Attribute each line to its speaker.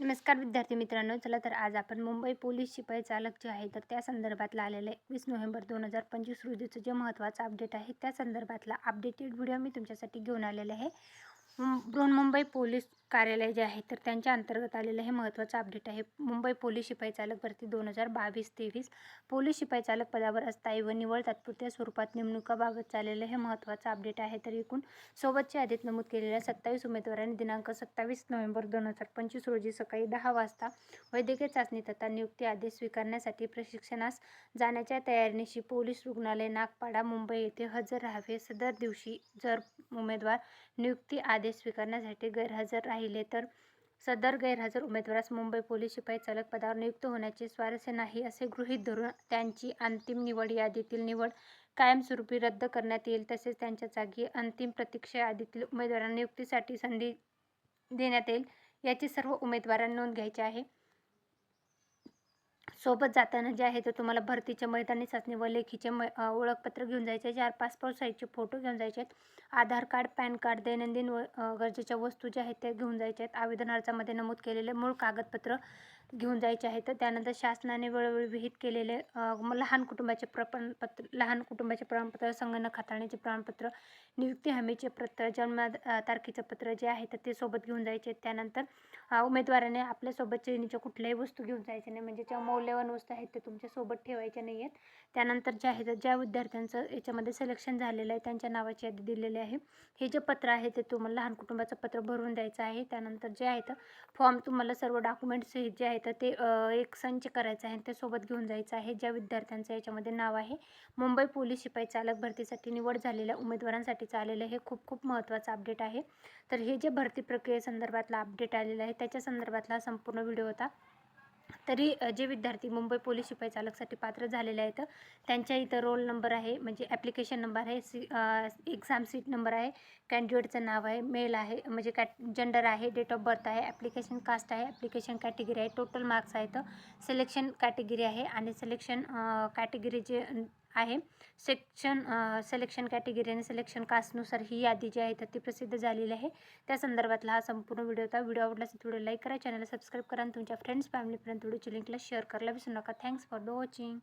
Speaker 1: नमस्कार विद्यार्थी मित्रांनो चला तर आज आपण मुंबई पोलीस शिपाई चालक जे आहे तर त्या संदर्भातला आलेलं एकवीस नोव्हेंबर दोन हजार पंचवीस रोजीचं जे महत्त्वाचं अपडेट आहे त्या संदर्भातला अपडेटेड व्हिडिओ मी तुमच्यासाठी घेऊन आलेला आहे. मुं- बृहन्मुंबई पोलीस कार्यालय जे आहे तर त्यांच्या अंतर्गत आलेलं हे महत्त्वाचं अपडेट आहे. मुंबई पोलीस शिपाई चालक भरती दोन हजार बावीस तेवीस. पोलीस शिपाई चालक पदावर अस्थायी व निवड तात्पुरत्या स्वरूपात नेमणुकाबाबत चाललेलं हे महत्त्वाचं अपडेट आहे. तर एकूण सोबतच्या यादीत नमूद केलेल्या सत्तावीस उमेदवारांनी दिनांक सत्तावीस नोव्हेंबर दोन हजार पंचवीस रोजी सकाळी दहा वाजता वैद्यकीय चाचणी तथा नियुक्ती आदेश स्वीकारण्यासाठी प्रशिक्षणास जाण्याच्या तयारीनिशी पोलीस रुग्णालय नागपाडा मुंबई येथे हजर राहावे. सदर दिवशी जर उमेदवार नियुक्ती आदेश स्वीकारण्यासाठी गैरहजर राहिले तर सदर गैरहजर उमेदवारास मुंबई पोलीस शिपाई चालक पदावर नियुक्त होण्याचे स्वारस्य नाही असे गृहीत धरून त्यांची अंतिम निवड यादीतील निवड कायमस्वरूपी रद्द करण्यात येईल. तसेच त्यांच्या जागी अंतिम प्रतीक्षा यादीतील उमेदवारांना नियुक्तीसाठी संधी देण्यात येईल. याची सर्व उमेदवारांना नोंद घ्यायची आहे. सोबत जाताना जे आहे ते तुम्हाला भरतीचे मैदानी चाचणी व लेखीचे मै ओळखपत्र घेऊन जायचे. चार पासपोर्ट साईजचे फोटो घेऊन जायचे. आहेत आधार कार्ड पॅन कार्ड दैनंदिन व गरजेच्या वस्तू ज्या आहेत त्या घेऊन जायच्या आहेत आवेदन अर्जामध्ये नमूद केलेले मूळ कागदपत्र घेऊन जायचे आहेत. त्यानंतर शासनाने वेळोवेळी विहित केलेले लहान कुटुंबाचे प्रमाणपत्र लहान कुटुंबाचे प्रमाणपत्र संगणक हाताळण्याचे प्रमाणपत्र नियुक्ती हमीचे पत्र जन्म तारखेचं पत्र जे आहे तर ते सोबत घेऊन जायचे. आहेत त्यानंतर उमेदवाराने आपल्यासोबत चैनीच्या कुठल्याही वस्तू घेऊन जायचे नाही. म्हणजे ज्या मौल्यवान वस्तू आहेत ते तुमच्यासोबत ठेवायच्या नाही आहेत. त्यानंतर जे आहे तर ज्या विद्यार्थ्यांचं याच्यामध्ये सिलेक्शन झालेलं आहे त्यांच्या नावाची यादी दिलेली आहे. हे जे पत्र आहे ते तुम्हाला लहान कुटुंबाचं पत्र भरून द्यायचं आहे. त्यानंतर जे आहेत फॉर्म तुम्हाला सर्व डॉक्युमेंट्स जे आहेत ते एक संच करायचं आहे ते सोबत घेऊन जायचं आहे. ज्या विद्यार्थ्यांचं याच्यामध्ये नाव आहे मुंबई पोलीस शिपाई चालक भरतीसाठी निवड झालेल्या उमेदवारांसाठी आलेलं हे खूप खूप महत्त्वाचं अपडेट आहे. तर हे जे भरती प्रक्रियेसंदर्भातला अपडेट आलेला आहे त्याच्या संदर्भातला संपूर्ण व्हिडिओ होता. तरी जे विद्यार्थी मुंबई पोलीस शिपाई चालकसाठी पात्र झालेले आहेत त्यांच्या इथं रोल नंबर आहे म्हणजे ॲप्लिकेशन नंबर आहे सी एक्झाम सीट नंबर आहे कॅन्डिडेटचं नाव आहे मेल आहे म्हणजे कॅट जेंडर आहे डेट ऑफ बर्थ आहे ॲप्लिकेशन कास्ट आहे ॲप्लिकेशन कॅटेगरी आहे टोटल मार्क्स आहेत सिलेक्शन कॅटेगरी आहे आणि सिलेक्शन कॅटेगरी जे आहे. सेक्शन सिलेक्शन कॅटेगरी आणि सिलेक्शन कास्टनुसार ही यादी जी आहे तर ती प्रसिद्ध झालेली आहे. त्या संदर्भातला हा संपूर्ण व्हिडिओ होता. व्हिडिओ आवडला असेल व्हिडिओ लाईक करा चॅनलला सबस्क्राईब करा आणि तुमच्या फ्रेंड्स फॅमिलीपर्यंत व्हिडिओची लिंकला शेअर करायला विसरू नका. Thanks for the watching